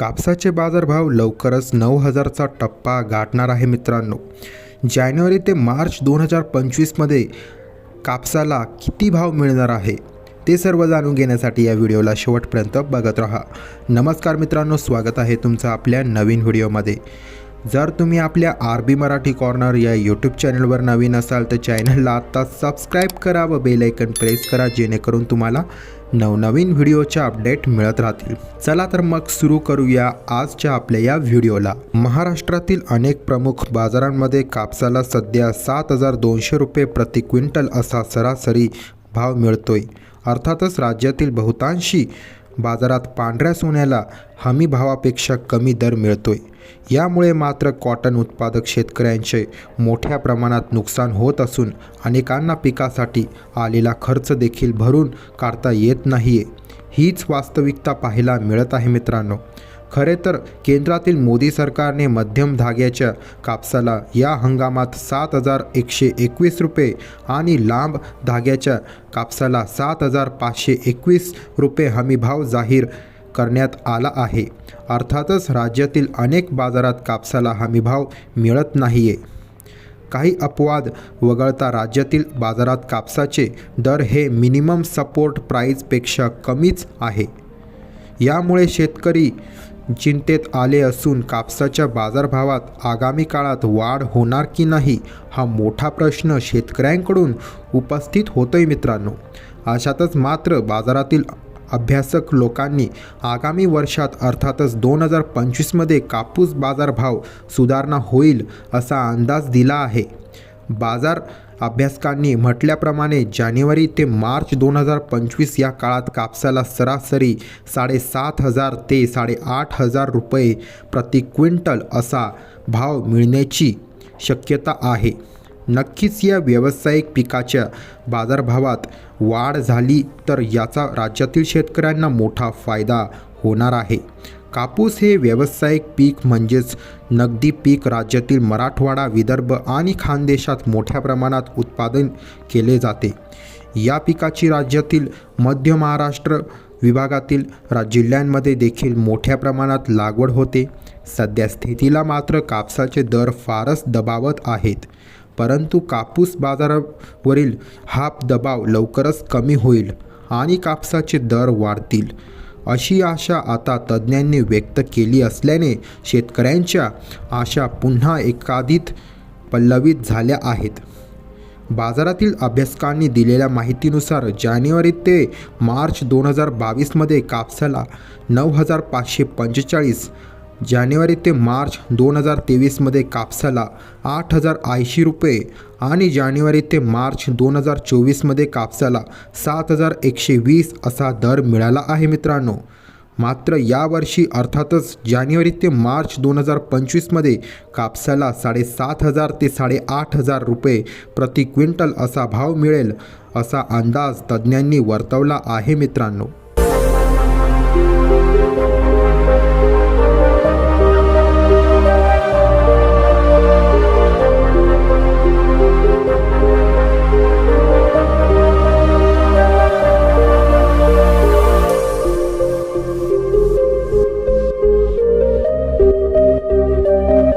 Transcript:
कापसाचे बाजारभाव लवकरच नऊ हजारचा टप्पा गाठणार आहे मित्रांनो. जानेवारी ते मार्च दोन हजार पंचवीसमध्ये कापसाला किती भाव मिळणार आहे? ते सर्व जाणून घेण्यासाठी या व्हिडिओला शेवटपर्यंत बघत राहा. नमस्कार मित्रांनो स्वागत आहे तुमचं आपल्या नवीन व्हिडिओमध्ये. जर तुम्ही आपल्या आर बी मराठी कॉर्नर या यूट्यूब चॅनलवर नवीन असाल तर चॅनलला आत्ता सबस्क्राईब करा व बेल प्रेस करा जेणेकरून तुम्हाला नवनवीन व्हिडिओच्या अपडेट मिळत राहतील. चला तर मग सुरू करूया आजच्या आपल्या या व्हिडिओला. महाराष्ट्रातील अनेक प्रमुख बाजारांमध्ये कापसाला सध्या सात हजार दोनशे रुपये प्रति क्विंटल असा सरासरी भाव मिळतोय. अर्थातच राज्यातील बहुतांशी बाजारात पांढऱ्या सोन्याला हमी भावापेक्षा कमी दर मिळतोय. यामुळे मात्र कॉटन उत्पादक शेतकऱ्यांचे मोठ्या प्रमाणात नुकसान होत असून अनेकांना पिकासाठी आलेला खर्च देखील भरून काढता येत नाही आहे हीच वास्तविकता पाहायला मिळत आहे मित्रांनो. खरे तर केंद्रातील मोदी सरकारने मध्यम धाग्याच्या कापसाला या हंगामात सात हजार एकशे एकवीस रुपये आणि लांब धाग्याच्या कापसाला सात हजार पाचशे एकवीस रुपये हमीभाव जाहीर करण्यात आला आहे. अर्थातच राज्यातील अनेक बाजारात कापसाला हमीभाव मिळत नाही आहे काही अपवाद वगळता राज्यातील बाजारात कापसाचे दर हे मिनिमम सपोर्ट प्राईजपेक्षा कमीच आहे. यामुळे शेतकरी चिंतेत आले असून कापसाच्या बाजारभावात आगामी काळात वाढ होणार की नाही हा मोठा प्रश्न शेतकऱ्यांकडून उपस्थित होतोय मित्रांनो. अशातच मात्र बाजारातील अभ्यासक लोकांनी आगामी वर्षात अर्थातच दोन हजार पंचवीसमध्ये कापूस बाजारभाव सुधारणा होईल असा अंदाज दिला आहे. बाजार अभ्यासकांनी म्हटल्याप्रमाणे जानेवारी ते मार्च दोन हजार पंचवीस या काळात कापसाला सरासरी साडेसात हजार ते साडेआठ हजार रुपये प्रति क्विंटल असा भाव मिळण्याची शक्यता आहे. नक्कीच या व्यावसायिक पिकाच्या बाजारभावात वाढ झाली तर याचा राज्यातील शेतकऱ्यांना मोठा फायदा होणार आहे. कापूस हे व्यावसायिक पीक म्हणजेच नगदी पीक राज्यातील मराठवाडा विदर्भ आणि खानदेशात मोठ्या प्रमाणात उत्पादन केले जाते. या पिकाची राज्यातील मध्य महाराष्ट्र विभागातील रा जिल्ह्यांमध्ये देखील मोठ्या प्रमाणात लागवड होते. सध्या स्थितीला मात्र कापसाचे दर फारच दबावत आहेत. परंतु कापूस बाजारावरील हा दबाव लवकरच कमी होईल आणि कापसाचे दर वाढतील. अशी आशा आता तज्ज्ञांनी व्यक्त केली असल्याने शेतकऱ्यांच्या आशा पुन्हा एकाधित पल्लवित झाल्या आहेत. बाजारातील अभ्यासकांनी दिलेल्या माहितीनुसार जानेवारी ते मार्च दोन हजार बावीसमध्ये कापसाला नऊ हजार पाचशे पंचेचाळीस जानेवारी ते मार्च दोन हजार तेवीसमध्ये कापसाला आठ हजार ऐंशी रुपये आणि जानेवारी ते मार्च दोन हजार चोवीसमध्ये कापसाला सात हजार एकशे वीस असा दर मिळाला आहे मित्रांनो. मात्र यावर्षी अर्थातच जानेवारी ते मार्च दोन हजार पंचवीसमध्ये कापसाला साडेसात हजार ते साडेआठ हजार रुपये प्रति क्विंटल असा भाव मिळेल असा अंदाज तज्ज्ञांनी वर्तवला आहे मित्रांनो.